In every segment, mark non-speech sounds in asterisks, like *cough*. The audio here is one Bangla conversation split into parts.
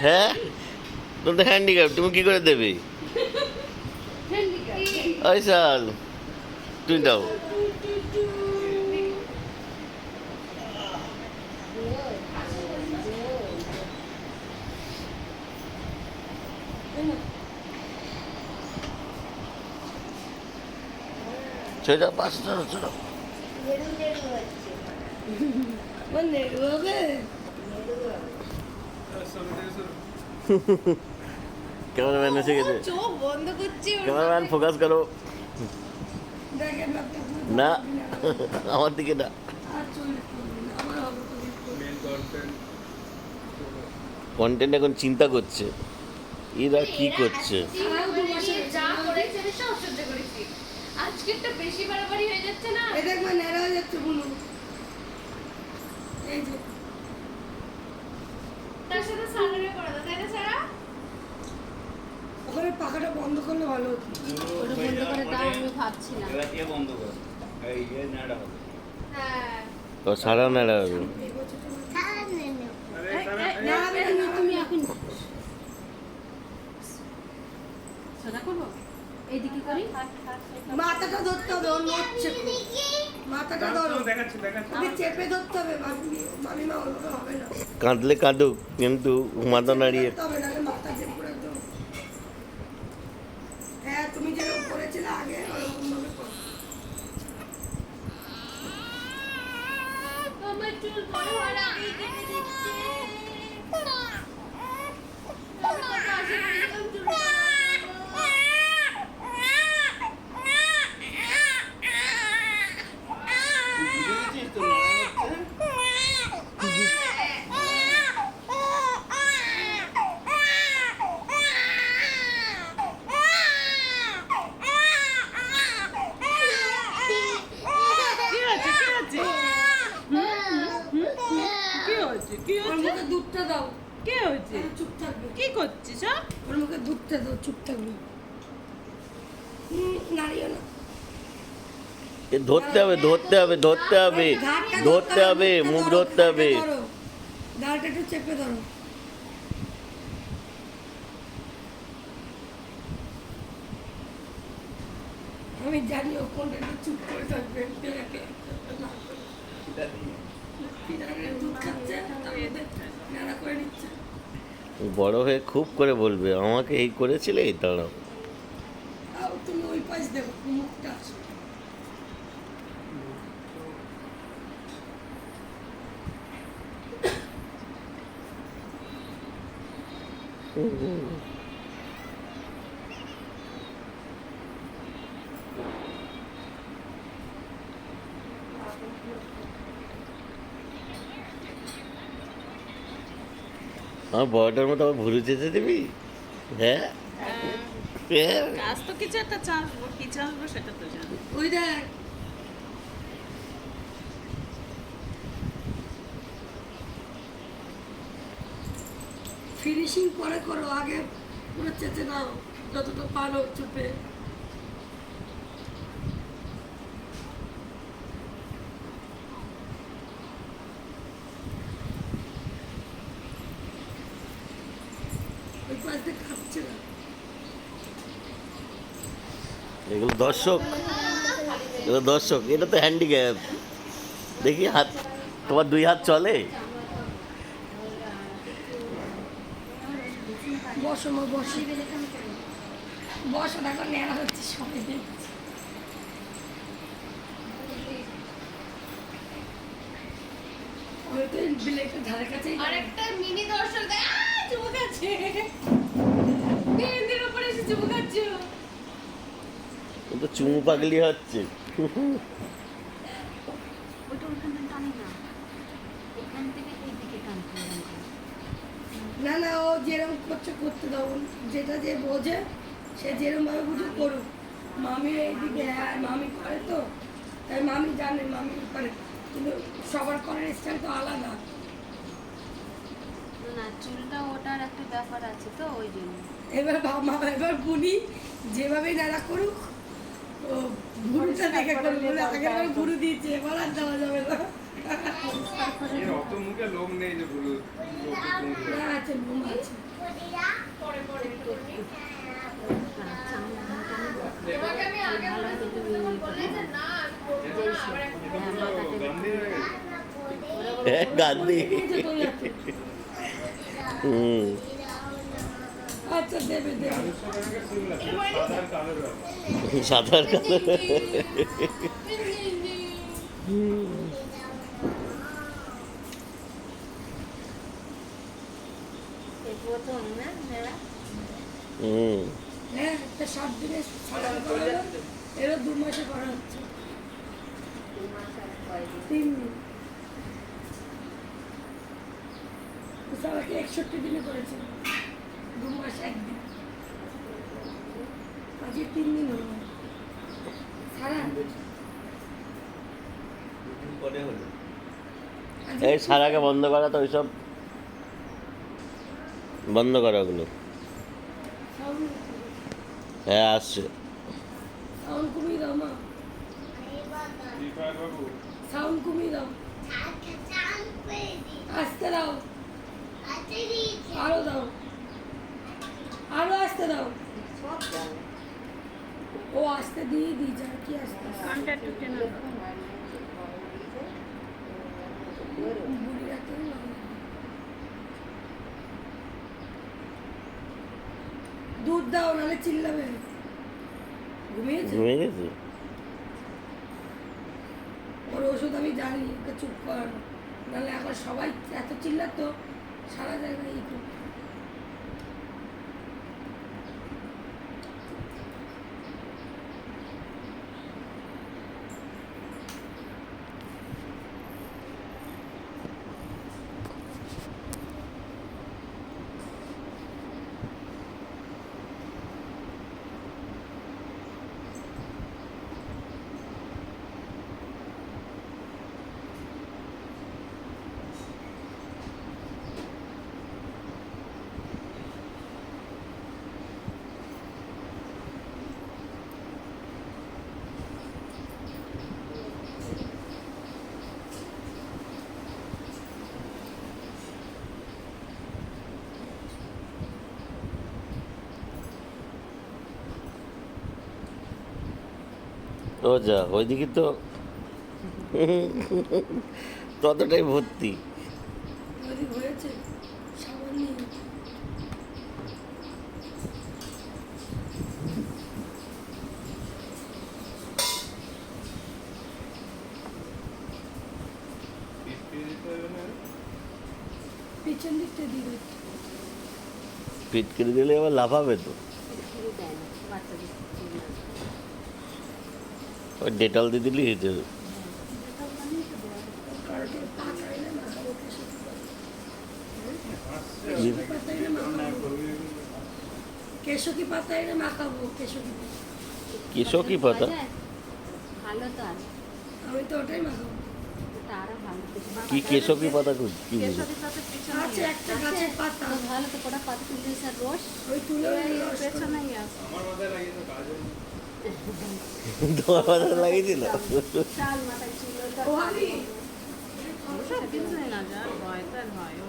হ্যাঁ? তুমি তো হ্যান্ডিক্যাপ তুমি কি করে দেবে? ওই সাল তুমি দাও। সেটা পাশে চলো চলো ক্যামেরাম্যান এসে গেছে। চোখ বন্ধ করছি ক্যামেরাম্যান ফোকাস করো। না *laughs* আমার দিকে না। কন্টেন্ট এখন চিন্তা করছে। এরা কি করছে? আজকে একটু বেশি বাড়াবাড়ি হয়ে যাচ্ছে না? দেখবেন নেড়া হয়ে যাচ্ছে বুনু এই যে তার সাথে সারারে করে দাও তাই না সারা ওখানে পাখাটা বন্ধ করলে ভালো হতো। ওটা বন্ধ করে দাও আমি ভাবছিলাম বন্ধ কর এই যে নাড়া হবে। হ্যাঁ তো সারা নেড়া হবে। এই বছরটা নাড়াবে না তুমি এখন সোজা করব এইদিকে করি মাথাটা ধরতে হবে ওর নড়ছে মাথাটা ধরো। দেখাচ্ছি দেখাচ্ছি। তুমি চেপে ধরতে হবে মামি মামিমা হবে না। কাঁদলে কাঁদুক কিন্তু মাথা নাড়িয়ে হবে মাথা চেপে করে একদম হ্যাঁ তুমি যেরকম করেছিলে আগে ওরকম ভাবে করো আমার চুল বড় হওয়ার আগেই কেটে দিচ্ছে আমার পাশে একদম চুল বুঝে গেছিস তো নাড়া হচ্ছে কি হচ্ছে কি হচ্ছে কি হচ্ছে কি ওর মুখে দুধটা দাও কি হচ্ছে ও চুপ থাকবে কি করছিস ওর মুখে দুধটা দাও চুপ থাকবে। হুম, নাড়িও না। এ ধরতে হবে ধরতে হবে ধরতে হবে ধরতে হবে মুখ ধরতে হবে। একটু চেপে ধরো। আমি জানি ও কোনটা চুপ করে থাকবে দুধ খাচ্ছে নাড়া করে নিচ্ছে। বড় হয়ে খুব করে বলবে আমাকে এই করেছিলে এই দাঁড়াও। তাও তুমি ওই পাশ দেখো মুখটা আমার বড়টার মতো আবার ভুরু যেতে দিবি হ্যাঁ? হ্যাঁ? তো কিছু একটা চাষবো কি চাষবো সেটা তো জানি। ওই দেখ। ফিনিশিং পরে করো আগে পুরো চেঁচে দাও যতটা পারো চুপে ওই পাশ দিয়ে খাচ্ছে না এগুলো দর্শক দর্শক এটা তো হ্যান্ডিক্যাপ দেখি হাত তোমার দুই হাত চলে? বসো মা বসো। বসো দেখো নেড়া হচ্ছে সবাই আরেকটা মিনি দর্শক উপরে এসে ও তো চুমু পাগলি হচ্ছে। না। না না ও যেরকম করছে করতে দাও। যেটা যে বোঝে সে যেরকম ভাবে বুঝে করুক। মামি এইদিকে হ্যাঁ মামি করে তো। তাই মামি জানে মামি করে। কিন্তু সবার করার স্টাইল তো আলাদা। না চুলটা ওটার একটা ব্যাপার আছে তো ওই জন্য। এবার মা এবার বুনি যেভাবে নাড়া করুক ও গুরুটা দেখে করব বলে আগের বার গুরু দিয়েছে এবার আর দেওয়া যাবে না। এর অত মুখে লোক নেই যে আছে তোমাকে আমি আগে না গান্ধী গেছে। গান্ধী। যাচ্ছে। হুম। আচ্ছা দেবে দেবে। চারশো টাকা সিমলা শুধু সাদা আর কালোর ব্যাপার সাঁতার কালো প্রথম না মেলা হুম হ্যাঁ সাত দিনে দু মাসে করা হচ্ছে। তিন একষট্টি দিনে করেছে। মাস একদিন আজকে তিন দিন হলো সারা পরে হলো আজকে এই সারাকে বন্ধ করা তো ওইসব বন্ধ করা ওগুলো। হ্যাঁ আসছে। সাউন্ড কমিয়ে দাও মা সাউন্ড কমিয়ে দাও আসতে দাও আরও দাও। আরও আসতে দাও। ও আসতে দিয়ে দিই যা কি আসতে কানটা দুধ দাও নাহলে চিল্লাবে। ঘুমিয়েছে ঘুমিয়ে গেছে? ওর ওষুধ আমি জানি ওকে চুপ করানো। নাহলে এখন সবাই এত চিল্লাতো সারা জায়গায় ই ও যা ওইদিকে তো ততটাই ভর্তি। পিট করে দিলে আবার লাফাবে তো দেয় না বাচ্চাদের চুল না। ওই ডেটল দিয়ে দিলেই হয়ে যাবে কেশকি পাতা এনে মাখাবো কেশকি কেশকি পাতা? ভালো তো আর। আমি তো ওটাই মাখাবো। কি কেশকি পাতা কই? কি আছে একটা গাছের পাতা। তো ভালো তো কটা পাতা তুলে স্যার রস। ওই তুলে পেছনেই আছে। আমার মাথায় লাগিয়ে তো কাজ হয়নি। তোমার মাথা লাগিয়েছিল চাল মাথায় ছিল ও আমি ওসব কিছুই না যা হয় তার হয় ও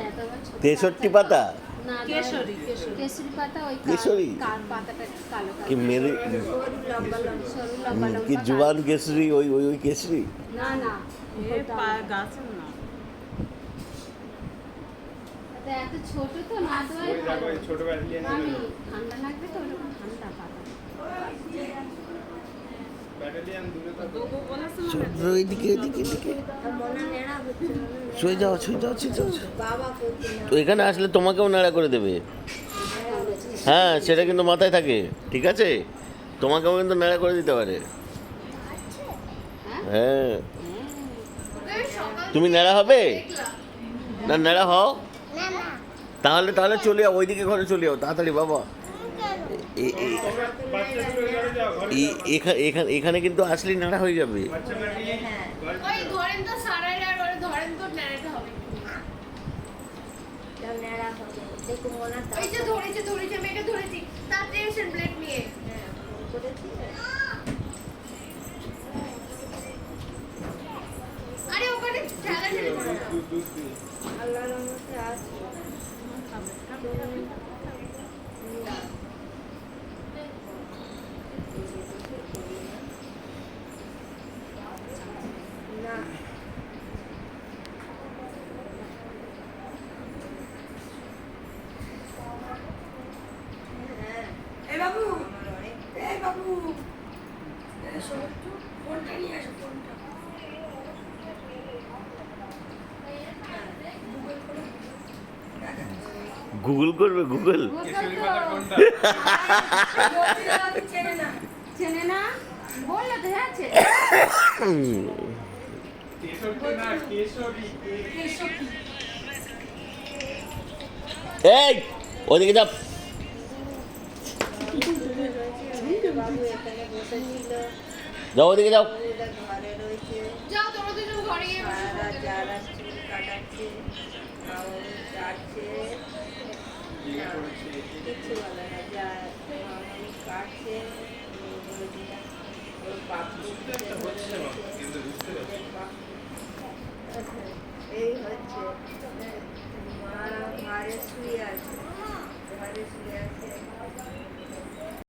এতবার ছোট তেষট্টি বাচ্চা তো- পাতা না কেশরী কেশরী কেশরী পাতা ওই কা- কেশরী? কার পাতাটা একটু কালো কালো কি মেরে সরু লম্বা লম্বা সরু লম্বা লম্বা কি জুবান কেশরি ওই ওই ওই কেশরি না না এত ছোট তো না ছোট ঠান্ডা লাগবে তো ওরকম ঠান্ডা পাতা। এখানে আসলে তোমাকেও নাড়া করে দেবে। হ্যাঁ সেটা কিন্তু মাথায় থাকে ঠিক আছে? তোমাকেও কিন্তু নাড়া করে দিতে পারে। হ্যাঁ হ্যাঁ। হ্যাঁ। তুমি ন্যাড়া হবে? না ন্যাড়া হও। তাহলে তাহলে চলে যাও ওইদিকে ঘরে চলে যাও তাড়াতাড়ি বাবা। এখানে এখানে কিন্তু আসলেই নাড়া হয়ে যাবে। বাচ্চা নাকি ওই ধরেন তো সারাই আর ওরে ধরেন তো ন্যাড়াতে হবে। ওই যে ধরেছে ধরেছে আমি একে ধরেছি। তাড়াতাড়ি এসেন ব্লেড নিয়ে। আরে ওখানে Gracias. কেশরী করবে গুগল এই ওদিকে যা যাও ওদিকে যাও। যাও তোমরা দুজন ঘরে গিয়ে কিছু বলে না যা অনেক কাটছে এই হচ্ছে মা ঘরে শুয়ে আছে। ঘরে শুয়ে আছে।